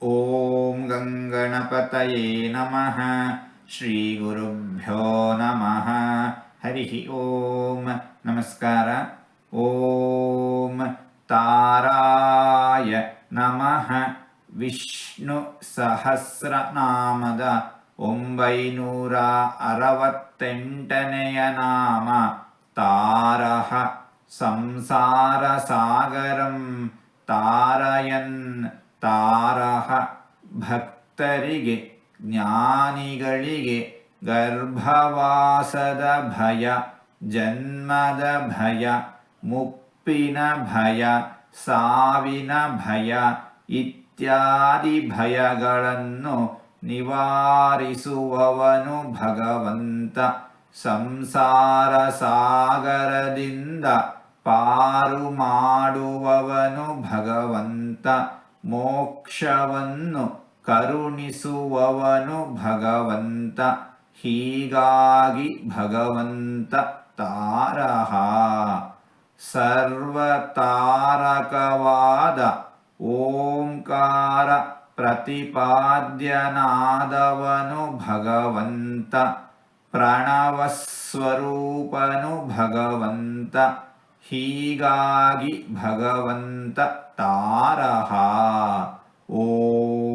ॐ गङ्गणपतये नमः ಶ್ರೀಗುರುಭ್ಯೋ ನಮಃ ಹರಿ ಓಂ ನಮಸ್ಕಾರ ಓಂ ತಾರಾಯ ನಮಃ ವಿಷ್ಣು ಸಹಸ್ರನಾಮದ ಒಂಬೈನೂರ ಅರವತ್ತೆಂಟನೆಯ ನಾಮ ತಾರಹ ಸಂಸಾರ ಸಾಗರಂ ತಾರಯನ್ ತಾರಹ ಭಕ್ತರಿಗೆ, ಜ್ಞಾನಿಗಳಿಗೆ ಗರ್ಭವಾಸದ ಭಯ, ಜನ್ಮದ ಭಯ, ಮುಪ್ಪಿನ ಭಯ, ಸಾವಿನ ಭಯ ಇತ್ಯಾದಿ ಭಯಗಳನ್ನು ನಿವಾರಿಸುವವನು ಭಗವಂತ. ಸಂಸಾರ ಸಾಗರದಿಂದ ಪಾರು ಮಾಡುವವನು ಭಗವಂತ. ಮೋಕ್ಷವನ್ನು ಕರುಣಿಸುವವನು ಭಗವಂತ, ಹೀಗಾಗಿ ಭಗವಂತ ತಾರಹ. ಸರ್ವತಾರಕವಾದ ಓಂಕಾರ ಪ್ರತಿಪಾದ್ಯನಾದವನು ಭಗವಂತ, ಪ್ರಣವಸ್ವರೂಪನು ಭಗವಂತ, ಹೀಗಾಗಿ ಭಗವಂತ ತಾರಹ. ಓಂ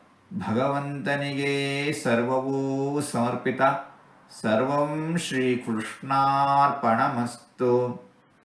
ಭಗವಂತನಿಗೆ ಸರ್ವವೂ ಸಮರ್ಪಿತ ಸರ್ವಂ ಶ್ರೀಕೃಷ್ಣಾರ್ಪಣಮಸ್ತು